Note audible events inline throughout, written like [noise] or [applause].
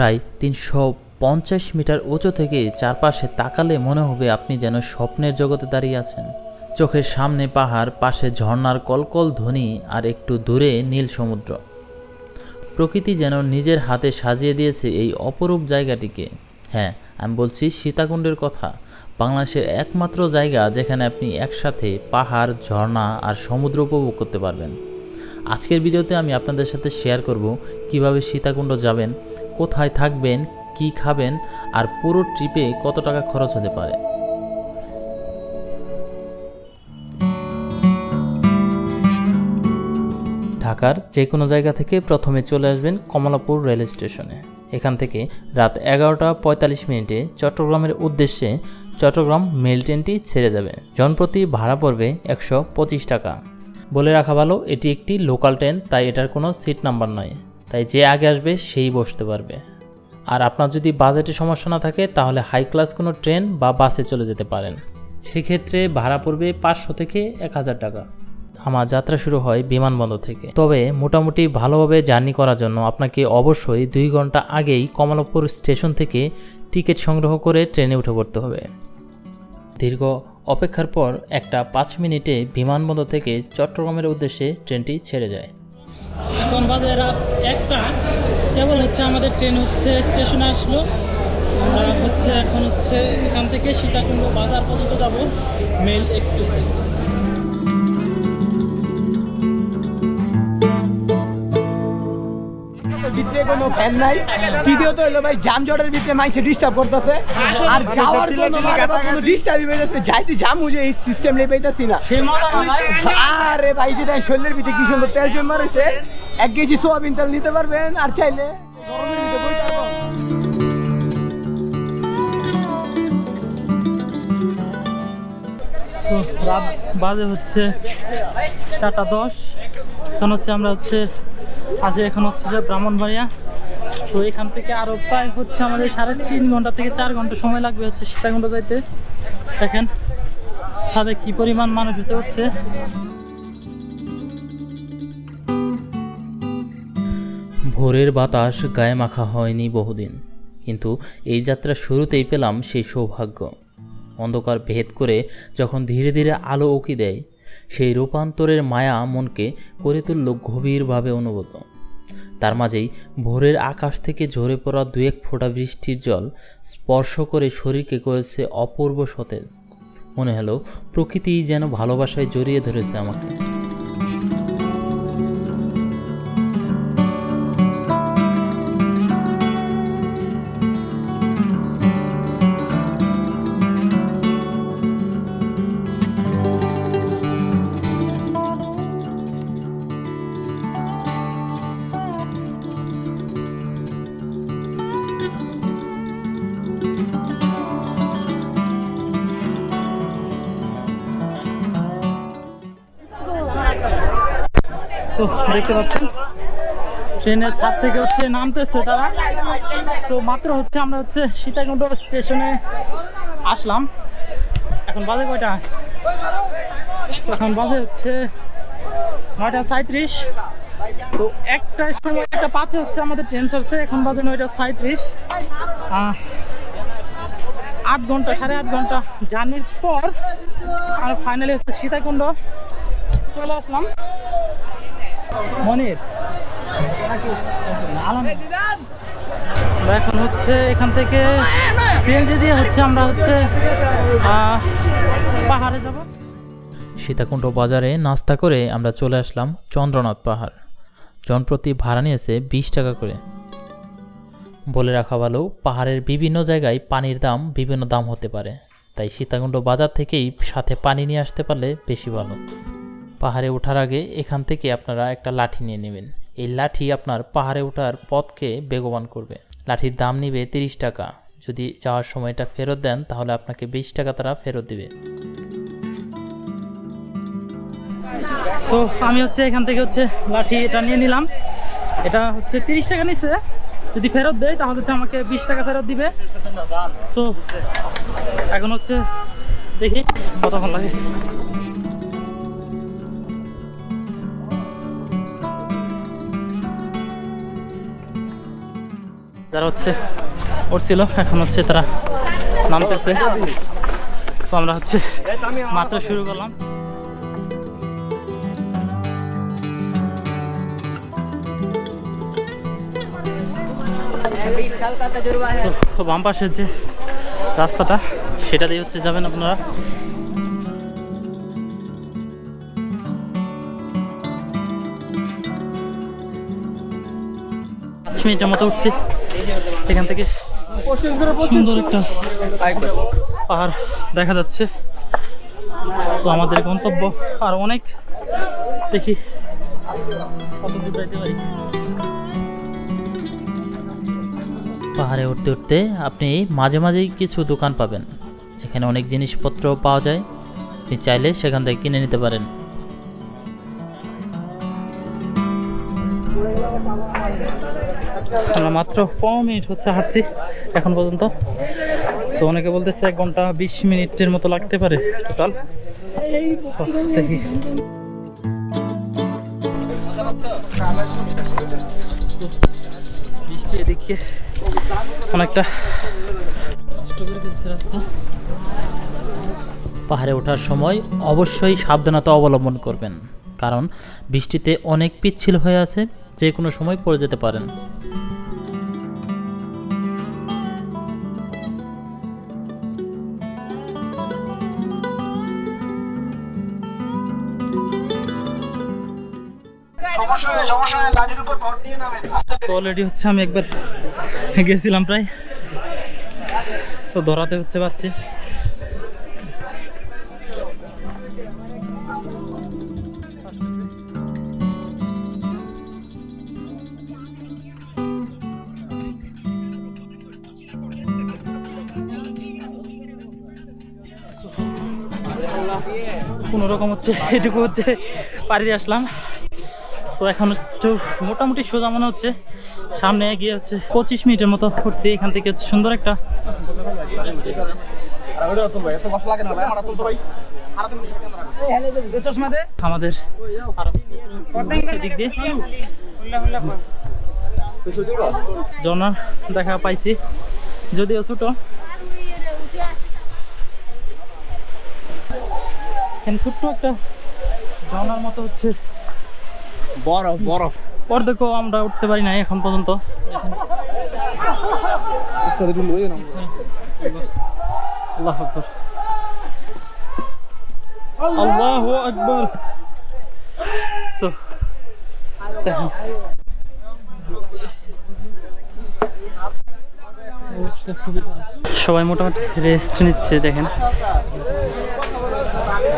প্রায় তিনশো পঞ্চাশ মিটার উঁচু থেকে চারপাশে তাকালে মনে হবে আপনি যেন স্বপ্নের জগতে দাঁড়িয়ে আছেন। চোখের সামনে পাহাড়, পাশে ঝর্ণার কলকল ধ্বনি আর একটু দূরে নীল সমুদ্র। প্রকৃতি যেন নিজের হাতে সাজিয়ে দিয়েছে এই অপরূপ জায়গাটিকে। হ্যাঁ আমি বলছি সীতাকুণ্ডের কথা। বাংলাদেশের একমাত্র জায়গা যেখানে আপনি একসাথে পাহাড়, ঝর্ণা আর সমুদ্র উপভোগ করতে পারবেন। আজকের ভিডিওতে আমি আপনাদের সাথে শেয়ার করব কীভাবে সীতাকুণ্ড যাবেন কোথায় থাকবেন, কি খাবেন আর পুরো ট্রিপে কত টাকা খরচ হতে পারে? ঢাকার যে কোনো জায়গা থেকে প্রথমে চলে আসবেন কমলাপুর রেল স্টেশনে। এখান থেকে রাত এগারোটা পঁয়তাল্লিশ মিনিটে চট্টগ্রামের উদ্দেশ্যে চট্টগ্রাম মেল ট্রেনটি ছেড়ে যাবে। জনপ্রতি ভাড়া পড়বে একশো পঁচিশ টাকা। বলে রাখা ভালো, এটি একটি লোকাল ট্রেন, তাই এটার কোনো সিট নাম্বার নয়। তাই যে আগে আসবে সেই বসতে পারবে। আর আপনার যদি বাজেটে সমস্যা না থাকে, তাহলে হাই ক্লাস কোনো ট্রেন বা বাসে চলে যেতে পারেন। সেক্ষেত্রে ভাড়া পড়বে পাঁচশো থেকে এক হাজার টাকা। আমার যাত্রা শুরু হয় বিমানবন্দর থেকে। তবে মোটামুটি ভালোভাবে জার্নি করার জন্য আপনাকে অবশ্যই দুই ঘণ্টা আগেই কমলাপুর স্টেশন থেকে টিকিট সংগ্রহ করে ট্রেনে উঠে পড়তে হবে। দীর্ঘ অপেক্ষার পর একটা পাঁচ মিনিটে বিমানবন্দর থেকে চট্টগ্রামের উদ্দেশ্যে ট্রেনটি ছেড়ে যায়। এখন বাজে রাত একটা। কেবল হচ্ছে আমাদের ট্রেন হচ্ছে, স্টেশনে আসলো। আমরা হচ্ছে এখন হচ্ছে এখান থেকে সীতাকুণ্ড বাজার পর্যন্ত যাব মেল এক্সপ্রেসে। ভিতরে কোনো ফ্যান নাই। তৃতীয়ত হলো ভাই জামজটের ভিতরে মাইসে ডিস্টার্ব করতেছে। আর যাওয়ার জন্য মানে কোনো ডিস্টার্বই হইতেছে যাইতে জাম হয়ে এই সিস্টেম নিয়ে পাইতেছি না। আরে ভাই যে দেখ শরীরের ভিতরে কি সুন্দর তেল জমা রয়েছে এক কেজি সোয়াবিন তেল নিতে পারবেন আর চাইলে রাত বাজে হচ্ছে চারটা দশ। এখন হচ্ছে আমরা হচ্ছে আজ এখন হচ্ছে যে ব্রাহ্মণবাড়িয়া তো এখান থেকে আরও প্রায় হচ্ছে আমাদের সাড়ে তিন ঘণ্টা থেকে চার ঘণ্টা সময় লাগবে হচ্ছে সীতাকুণ্ড যাইতে। দেখেন সাদে কি পরিমাণ মানুষ হচ্ছে হচ্ছে। ভোরের বাতাস গায়ে মাখা হয়নি বহুদিন, কিন্তু এই যাত্রা শুরুতেই পেলাম সেই সৌভাগ্য। অন্ধকার ভেদ করে যখন ধীরে ধীরে আলো উকি দেয় সেই রূপান্তরের মায়া মনকে করে তুলল গভীরভাবে অনুভূত তার মাঝেই ভোরের আকাশ থেকে ঝরে পড়া দু এক ফোঁটা বৃষ্টির জল স্পর্শ করে শরীরকে করেছে অপূর্ব সতেজ। মনে হলো প্রকৃতি যেন ভালোবাসায় জড়িয়ে ধরেছে আমাকে। ট্রেনের ছাদ থেকে হচ্ছে নামতেছে তারা। তো মাত্র হচ্ছে আমরা হচ্ছে সীতাকুণ্ড স্টেশনে আসলাম। এখন বাজে কয়টা? এখন বাজে হচ্ছে নয়টা সাঁত্রিশ তো একটা সময়, একটা পাঁচে হচ্ছে আমাদের ট্রেন ছাড়ছে, এখন বাজে নয়টা সাঁত্রিশ আট ঘণ্টা, সাড়ে আট ঘণ্টা জার্নির পর আর ফাইনালি হচ্ছে সীতাকুণ্ড চলে আসলাম। এখন হচ্ছে এখান থেকে সিএনজি দিয়ে হচ্ছে আমরা হচ্ছে পাহাড়ে যাব। সীতাকুণ্ড বাজারে নাস্তা করে আমরা চলে আসলাম চন্দ্রনাথ পাহাড়। জনপ্রতি ভাড়া নিয়েছে বিশ টাকা করে। বলে রাখা ভালো, পাহাড়ের বিভিন্ন জায়গায় পানির দাম বিভিন্ন দাম হতে পারে। তাই সীতাকুণ্ড বাজার থেকেই সাথে পানি নিয়ে আসতে পারলে বেশি ভালো। পাহাড়ে ওঠার আগে এখান থেকে আপনারা একটা লাঠি নিয়ে নেবেন। এই লাঠি আপনার পাহাড়ে ওঠার পথকে বেগবান করবে। লাঠির দাম নিবে তিরিশ টাকা। যদি যাওয়ার সময়টা ফেরত দেন, তাহলে আপনাকে বিশ টাকা তারা ফেরত দিবে। সো আমি হচ্ছে এখান থেকে হচ্ছে লাঠি এটা নিয়ে নিলাম। এটা হচ্ছে তিরিশ টাকা নিচ্ছে যদি ফেরত দেয়, তাহলে হচ্ছে আমাকে বিশ টাকা ফেরত দিবে। সো এখন হচ্ছে দেখি কতক্ষণ লাগে। যারা হচ্ছে উঠছিল এখন হচ্ছে তারা নামতেছে। তো আমরা হচ্ছে মাত্র শুরু করলাম। বাম পাশে যে রাস্তাটা, সেটা দিয়ে হচ্ছে যাবেন আপনারা। পাঁচ মিনিটের মতো উঠছি। এখান থেকে সুন্দর একটা পাহাড় দেখা যাচ্ছে। তো আমাদের গন্তব্য আর অনেক। দেখি পাহাড়ে উঠতে উঠতে আপনি মাঝে মাঝেই কিছু দোকান পাবেন। যেখানে অনেক জিনিসপত্র পাওয়া যায়। আপনি চাইলে সেখান থেকে কিনে নিতে পারেন। আমরা মাত্র পনেরো মিনিট হচ্ছে হাঁটছি এখন পর্যন্ত। সো অনেকে বলতেছে এক ঘণ্টা বিশ মিনিটের মতো লাগতে পারে টোটাল দেখি। বৃষ্টি এদিকে অনেকটা কষ্ট করে রাস্তা। পাহাড়ে ওঠার সময় অবশ্যই সাবধানতা অবলম্বন করবেন, কারণ বৃষ্টিতে অনেক পিচ্ছিল হয়ে আছে। যে কোনো সময় পড়ে যেতে পারেন। তো অলরেডি হচ্ছে আমি একবার গেছিলাম প্রায়। তো ধরাতে হচ্ছে পাচ্ছি হচ্ছে, এটুকু হচ্ছে, পাড়ি দিয়ে আসলাম। তো এখন একটু মোটামুটি সোজা মনে হচ্ছে, সামনে গিয়ে হচ্ছে পঁচিশ মিনিটের মতো ঘুরছি এখান থেকে সুন্দর একটা আমাদের ঝর্ণার দেখা পাইছি, যদিও ছোট। এখানে ছোট্ট একটা ঝর্ণার মতো হচ্ছে বরফ বরফ। অর্ধেকও আমরা উঠতে পারি নাই এখন পর্যন্ত। আল্লাহ আকবর। আল্লাহ আকবর। সবাই মোটামুটি রেস্ট নিচ্ছে দেখেন এদিক দিয়ে যেতে হবে দেখি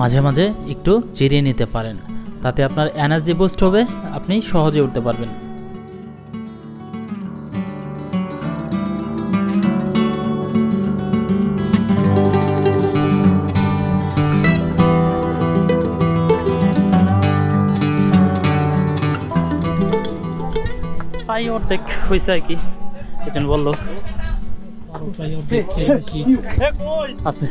মাঝে মাঝে একটু জিরিয়ে নিতে পারেন। তাতে আপনার এনার্জি বুস্ট হবে, আপনি সহজে উঠতে পারবেন। অর্ধেক হয়েছে আর কি। সেদিন বলল। আছে।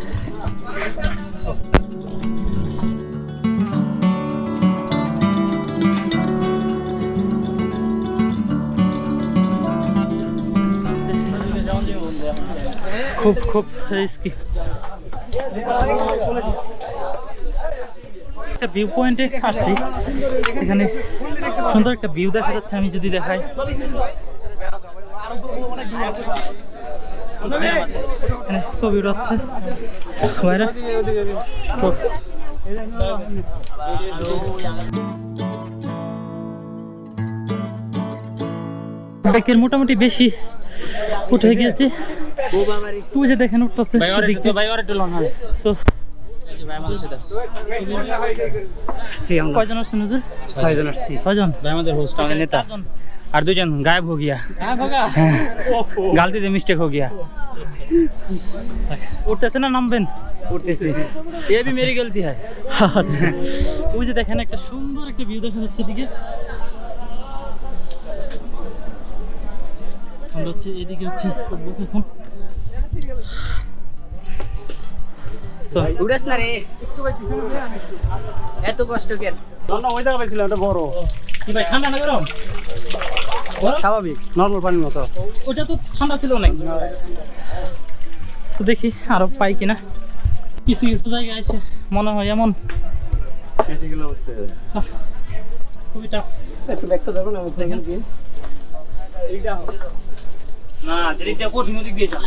খুব খুব রিস্কি ভিউ পয়েন্টে আসছি। এখানে সুন্দর একটা ভিউ দেখা যাচ্ছে আমি যদি দেখাই। ছবি বাইরে সব- মোটামুটি বেশি উঠে গিয়েছি। তুই যে দেখেন উঠতেছে কয়জন আসছেন হুজুর? ছয়জন আসছি। নেতা আর দুজন গায়েব হো গিয়া। গালতিতে মিস্টেক হো গিয়া। উঠতেছে না নামবেন? উঠতেছি। এ বি মেরি গলতি হয়। আচ্ছা। ওই যে দেখেন একটা সুন্দর একটা ভিউ দেখা যাচ্ছে এদিকে। সুন্দর হচ্ছে এদিকে হচ্ছে উড়াস না রে। এত কষ্ট কেন? ওই জায়গা পাইছিলাম এটা বড়। কি ভাই ঠান্ডা না গরম? স্বাভাবিক নর্মাল পানির মতো। ওটা তো ঠান্ডা ছিল অনেক। দেখি আরও পাই কিনা। কিছু কিছু জায়গায় আছে মনে হয় এমন। খুবই টাফ একটু ব্যাগটা ধরুন আমি দেখেন। না যেদিকটা কঠিন ওদিক দিয়ে যা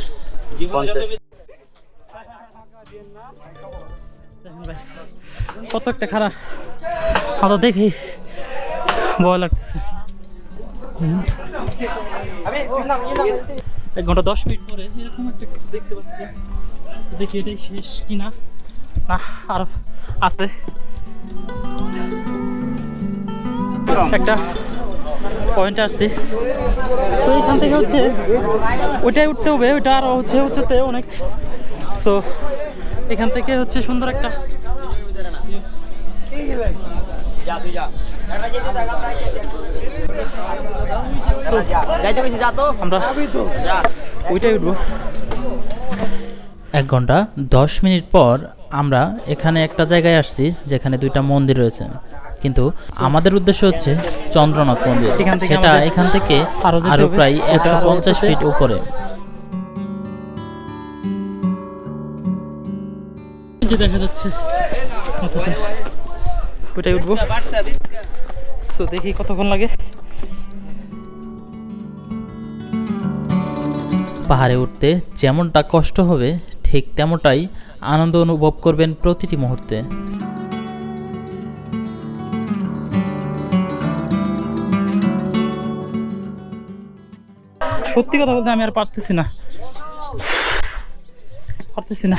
জীবন কত একটা খারাপ আরও দেখি। ভয় লাগতেছে। এক ঘণ্টা দশ মিনিট পরে এরকম একটা কিছু দেখতে পাচ্ছি। দেখি এটাই শেষ কিনা। না আরও আছে। একটা পয়েন্ট আসছে। তো এখান থেকে হচ্ছে ওইটাই উঠতে হবে, ওইটা আরও হচ্ছে উঁচুতে অনেক। সো এখান থেকে হচ্ছে সুন্দর একটা ওইটাই উঠবো এক ঘণ্টা দশ মিনিট পর আমরা এখানে একটা জায়গায় আসছি যেখানে দুইটা মন্দির রয়েছে। কিন্তু আমাদের উদ্দেশ্য হচ্ছে চন্দ্রনাথ মন্দির। এখান সেটা এখান থেকে আরও। প্রায় একশো পঞ্চাশ ফিট উপরে। দেখা যাচ্ছে। ওইটাই উঠবো। সো দেখি কতক্ষণ লাগে। পাহাড়ে উঠতে যেমনটা কষ্ট হবে, ঠিক তেমনটাই আনন্দ অনুভব করবেন প্রতিটি মুহূর্তে। সত্যি কথা বলতে আমি আর পারতেছি না। পারতেছি না।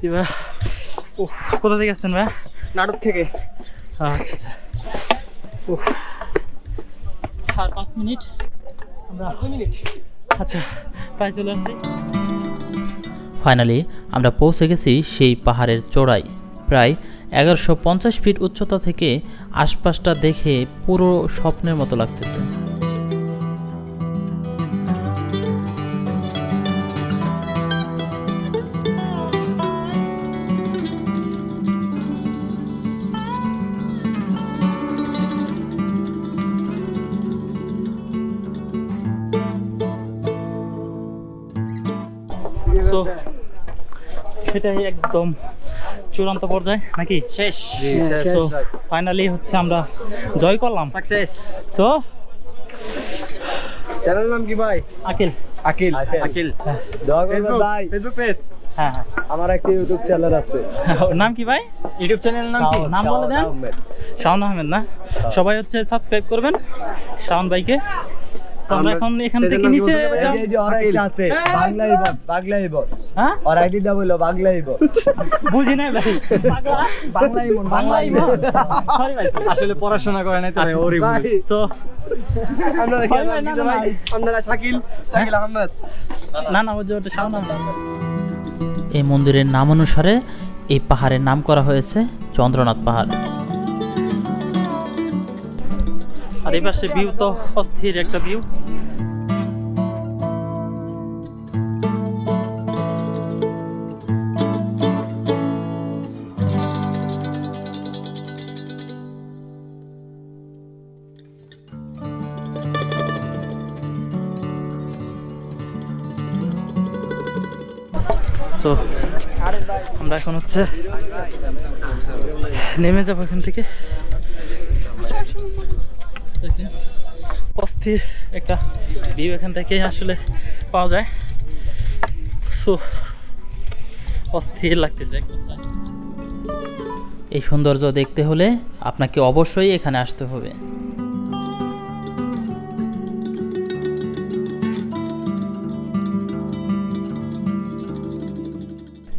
জি ভাই। উফ, কোথা থেকে আসছেন ভাই? নাটক থেকে। আচ্ছা আচ্ছা। উফ। আর পাঁচ মিনিট। আমরা মিনিট। আচ্ছা প্রায় চলে আসছি। ফাইনালি আমরা পৌঁছে গেছি সেই পাহাড়ের চূড়ায় প্রায় এগারোশো পঞ্চাশ ফিট উচ্চতা থেকে আশপাশটা দেখে পুরো স্বপ্নের মতো লাগতেছে। সো সেটাই একদম চূড়ান্ত পর্যায়ে নাকি? শেষ। সো ফাইনালি হচ্ছে আমরা জয় করলাম। সাকসেস সো চ্যানেল নাম কি ভাই? আকিল। আকিল। আকিল। ভাই। ফেসবুক পেজ হ্যাঁ হ্যাঁ। আমার একটা ইউটিউব চ্যানেল আছে। [laughs] নাম কি ভাই? ইউটিউব চ্যানেল নাম কি? নাম বলে দেন। শাওন আহমেদ না? সবাই হচ্ছে সাবস্ক্রাইব করবেন। শাওন ভাইকে। আমরা এখন এখান থেকে নিচে। এই যে একটা আছে বাংলাই বল বাংলাই বল। হ্যাঁ? আর আইডিটা বলল বাংলাই বল। [laughs] বুঝি নাই ভাই। বাংলাই মন বাংলাই সরি ভাই। আসলে পড়াশোনা করে নাই তো আচ্ছা, ভাই, তো আমরা ভাই, না, না, শাকিল শাকিল আহমেদ। না না ওই যে ওটা শাওন এই মন্দিরের নাম অনুসারে এই পাহাড়ের নাম করা হয়েছে চন্দ্রনাথ পাহাড়। আর এই পাশে ভিউ তো অস্থির একটা ভিউ সো আমরা এখন হচ্ছে নেমে যাব এখান থেকে। দেখেন অস্থির একটা ভিউ এখান থেকে আসলে পাওয়া যায়। সো, অস্থির লাগতেছে। এই সৌন্দর্য দেখতে হলে আপনাকে অবশ্যই এখানে আসতে হবে।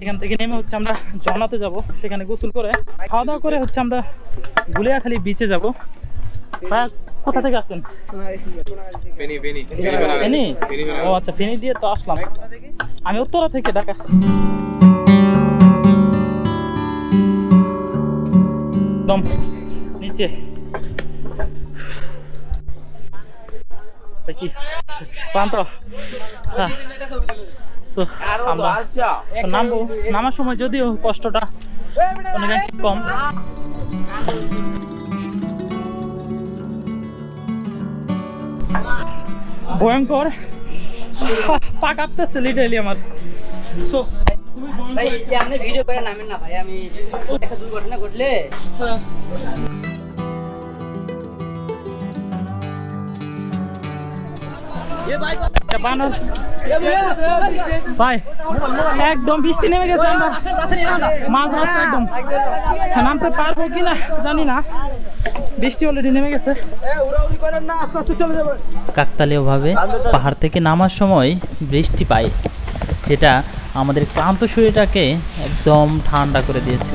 এখান থেকে নেমে হচ্ছে আমরা ঝর্ণাতে যাব, সেখানে গোসল করে। খাওয়া দাওয়া করে হচ্ছে আমরা গুলিয়াখালী বিচে যাব। কোথা থেকে আসছেন? ফেনি ও আচ্ছা ফেনি দিয়ে তো আসলাম। আমি উত্তরা থেকে ঢাকা। একদম নিচে। কি? ক্লান্ত সো আমরা নামবো। নামার সময় যদিও কষ্টটা অনেকাংশে কম। ভয়ঙ্কর। পা কাঁপতেছে লিটারালি আমার। সো ভাই আপনি ভিডিও করে নামেন না ভাই আমি একটা দুর্ঘটনা ঘটলে একদম বৃষ্টি নেমে গেছে রাস্তা একদম। নামতে পারব কি না জানি না। বৃষ্টি অলরেডি নেমে গেছে। পাহাড় থেকে নামার সময় বৃষ্টি পাই যেটা আমাদের ক্লান্ত শরীরটাকে একদম ঠান্ডা করে দিয়েছে।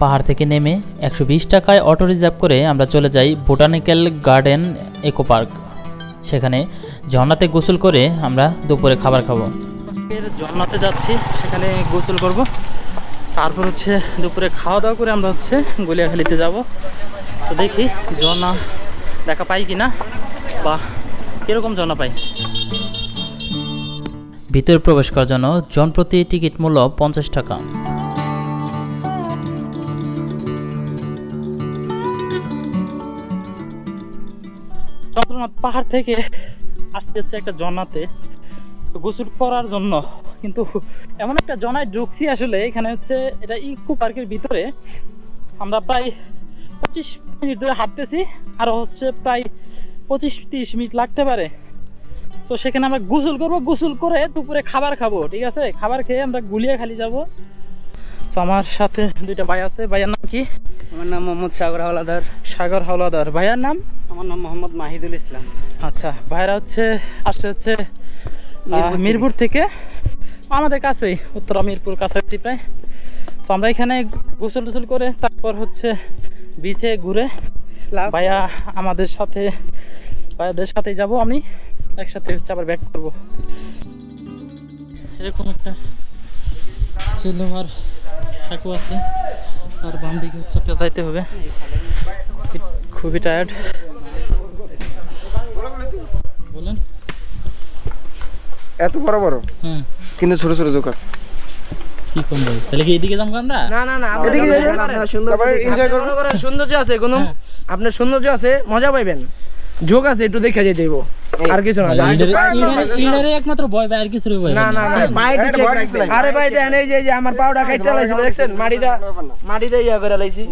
পাহাড় থেকে নেমে একশো বিশ টাকায় অটো রিজার্ভ করে আমরা চলে যাই বোটানিক্যাল গার্ডেন ইকো পার্ক সেখানে ঝর্ণাতে গোসল করে আমরা দুপুরে খাবার খাব। জন্নাতে যাচ্ছি সেখানে গোসল করব। তারপর হচ্ছে দুপুরে খাওয়া দাওয়া করে আমরা হচ্ছে গলিয়াখালিতে যাব। তো দেখি ঝর্ণা দেখা পাই কি না বা কীরকম ঝর্ণা পাই। ভিতরে প্রবেশ করার জন্য জনপ্রতি টিকিট মূল্য পঞ্চাশ টাকা। চন্দ্রনাথ পাহাড় থেকে আসছে হচ্ছে একটা জনাতে। গোসল করার জন্য। কিন্তু এমন একটা জনায় ঢুকছি আসলে, এখানে হচ্ছে এটা ইকো পার্কের ভিতরে। আমরা প্রায় পঁচিশ মিনিট ধরে হাঁটতেছি, আর হচ্ছে প্রায় পঁচিশ তিরিশ মিনিট লাগতে পারে। তো সেখানে আমরা গোসল করব, গোসল করে দুপুরে খাবার খাব, ঠিক আছে? খাবার খেয়ে আমরা গুলিয়া খালি যাব। তো আমার সাথে দুইটা ভাই আছে। ভাইয়ার নাম কি? আমার নাম মোহাম্মদ সাগর হাওলাদার। সাগর হাওলাদার। ভাইয়ার নাম? আমার নাম মোহাম্মদ মাহিদুল ইসলাম। আচ্ছা ভাইরা হচ্ছে আসছে হচ্ছে মিরপুর থেকে। আমাদের কাছেই উত্তরা মিরপুর কাছাকাছি প্রায়। তো আমরা এখানে গোসল টুসল করে তারপর হচ্ছে বিচে ঘুরে ভাইয়া আমাদের সাথে ভাইয়াদের সাথেই যাব আমি। একসাথে হচ্ছে আবার ব্যাক করব। এরকম একটা ছেলে আর সাঁকু আছে। আর বাম দিকে হচ্ছে একটা যাইতে হবে। খুবই টায়ার্ড বলেন। এত বড় বড়? হ্যাঁ। কিন্তু ছোট ছোট জোক আছে। কি কম ভাই? তাহলে কি এদিকে যাব আমরা? না না না এদিকে তারপরে এনজয় করব সৌন্দর্য আছে কোনো হ্যাঁ। আপনার সৌন্দর্য আছে মজা পাইবেন। যোগ আছে একটু দেখে যেতে দেবো আর কিছু না ইডারে একমাত্র ভয় ভাই আর কিছু ভয় না না না। আরে ভাই দেখেন এই যে যে আমার পাউডার কাইটা লাইছিল দেখছেন মাটিদা মাটিদা ইয়া করে লাইছি।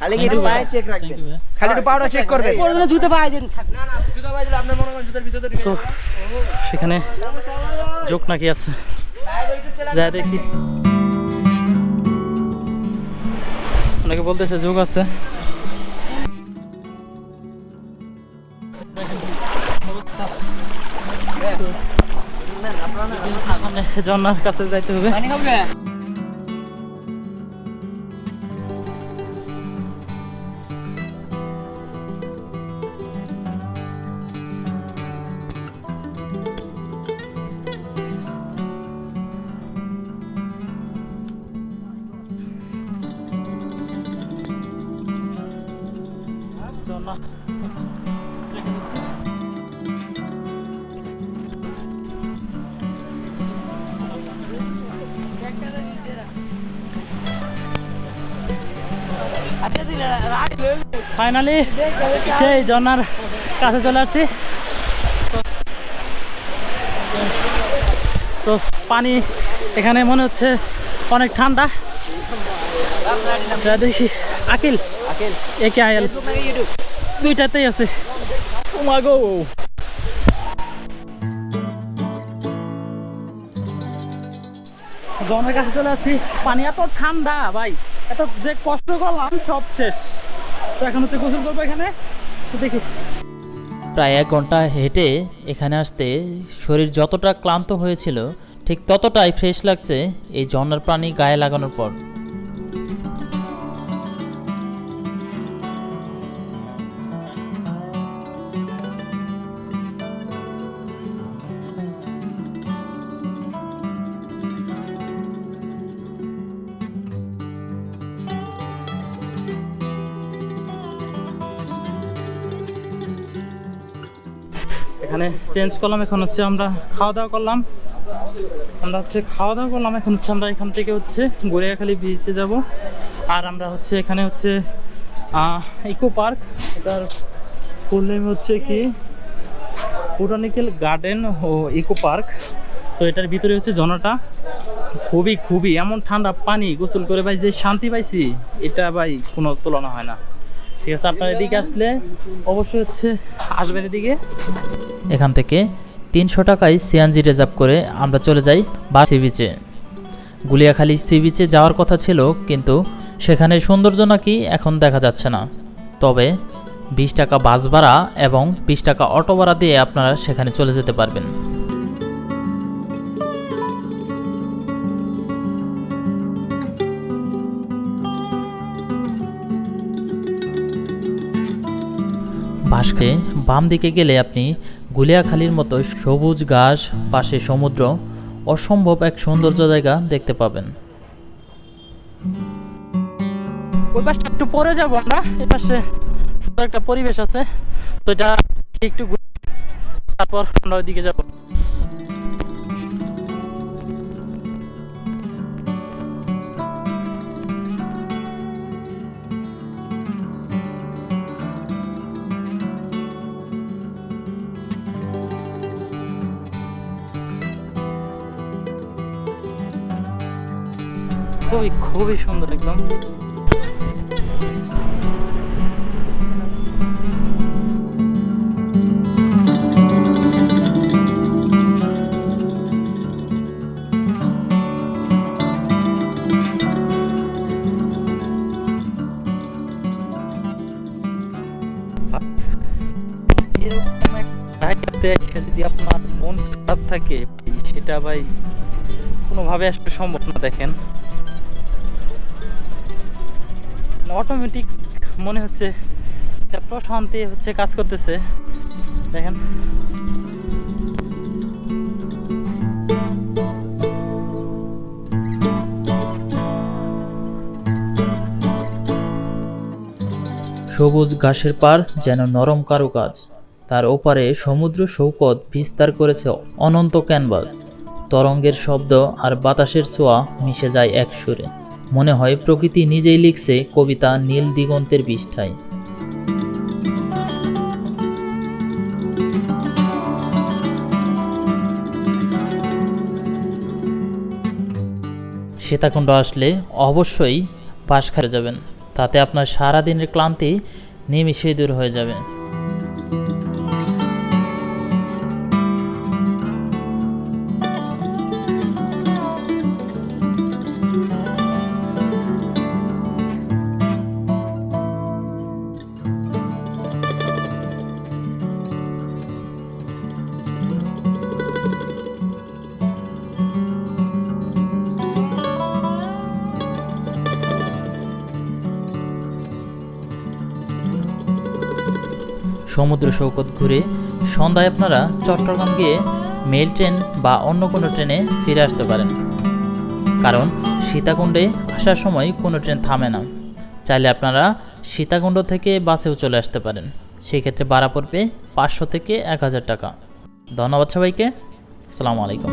খালি কি একটু পায়ে চেক রাখবেন? খালি একটু পাউডার চেক করবেন? জুতো পাই দেন না না জুতা পাই দিলে আপনার মনে করেন জুতার ভিতরে সেখানে যোগ নাকি আছে? যা দেখি। অনেকে বলতেছে যোগ আছে। সামনে ঝর্ণার কাছে যাইতে হবে। ফাইনালি সেই ঝর্ণার কাছে চলে আসছি। তো পানি এখানে মনে হচ্ছে অনেক ঠান্ডা। দেখি আকিল। একে আয়াল দুইটাতেই আছে। উমাগো জনের কাছে চলে আসছি। পানি এত ঠান্ডা ভাই। এত যে কষ্ট করলাম, সব শেষ। তো এখন হচ্ছে গোসল করব এখানে। দেখি। প্রায় এক ঘণ্টা হেঁটে এখানে আসতে শরীর যতটা ক্লান্ত হয়েছিল, ঠিক ততটাই ফ্রেশ লাগছে এই ঝর্ণার প্রাণী গায়ে লাগানোর পর। চেঞ্জ করলাম, এখন হচ্ছে আমরা খাওয়া দাওয়া করলাম। আমরা হচ্ছে খাওয়া দাওয়া করলাম, এখন হচ্ছে আমরা এখান থেকে হচ্ছে গড়িয়াখালী বিচে যাব। আর আমরা হচ্ছে এখানে হচ্ছে ইকো পার্ক এটার ফুল নেম হচ্ছে কি? বোটানিক্যাল গার্ডেন ও ইকো পার্ক সো এটার ভিতরে হচ্ছে জনাটা খুবই খুবই, এমন ঠান্ডা পানি গোসল করে ভাই, যে শান্তি পাইছি, এটা ভাই কোনো তুলনা হয় না। ঠিক আছে, আপনার এদিকে আসলে অবশ্যই হচ্ছে আসবেন এদিকে। এখান থেকে তিনশো টাকায় সিএনজি রিজার্ভ করে আমরা চলে যাই বা সি বিচে। গুলিয়াখালী সি বিচে যাওয়ার কথা ছিল, কিন্তু সেখানে সৌন্দর্য নাকি এখন দেখা যাচ্ছে না। তবে বিশ টাকা বাস ভাড়া এবং বিশ টাকা অটো ভাড়া দিয়ে আপনারা সেখানে চলে যেতে পারবেন। বাসকে বাম দিকে গেলে আপনি গুলিয়াখালীর মতো সবুজ ঘাস, পাশে সমুদ্র, অসম্ভব এক সৌন্দর্য জায়গা দেখতে পাবেন। ওই পাশটা একটু পরে যাব আমরা। এই পাশে একটা পরিবেশ আছে। তো এটা একটু তারপর আমরা ওইদিকে যাব। খুবই খুবই সুন্দর একদম। যদি আপনার মন খারাপ থাকে, সেটা ভাই কোনোভাবে আসলে সম্ভব না দেখেন। অটোমেটিক মনে হচ্ছে একটা প্রশান্তি হচ্ছে কাজ করতেছে। দেখেন। সবুজ ঘাসের পার যেন নরম কারুকাজ। তার ওপারে সমুদ্র সৌকত বিস্তার করেছে অনন্ত ক্যানভাস। তরঙ্গের শব্দ আর বাতাসের ছোঁয়া মিশে যায় এক সুরে। মনে হয় প্রকৃতি নিজেই লিখছে কবিতা নীল দিগন্তের বিষ্ঠায় সীতাকুণ্ড আসলে অবশ্যই পাশ খারে যাবেন, তাতে আপনার সারা দিনের ক্লান্তি নিমিষেই দূর হয়ে যাবে। সমুদ্র সৈকত ঘুরে সন্ধ্যায় আপনারা চট্টগ্রাম গিয়ে মেল ট্রেন বা অন্য কোনো ট্রেনে ফিরে আসতে পারেন। কারণ সীতাকুণ্ডে আসার সময় কোনো ট্রেন থামে না। চাইলে আপনারা সীতাকুণ্ড থেকে বাসেও চলে আসতে পারেন। সেক্ষেত্রে ভাড়া পড়বে পাঁচশো থেকে এক হাজার টাকা। ধন্যবাদ সবাইকে। আসসালামু আলাইকুম।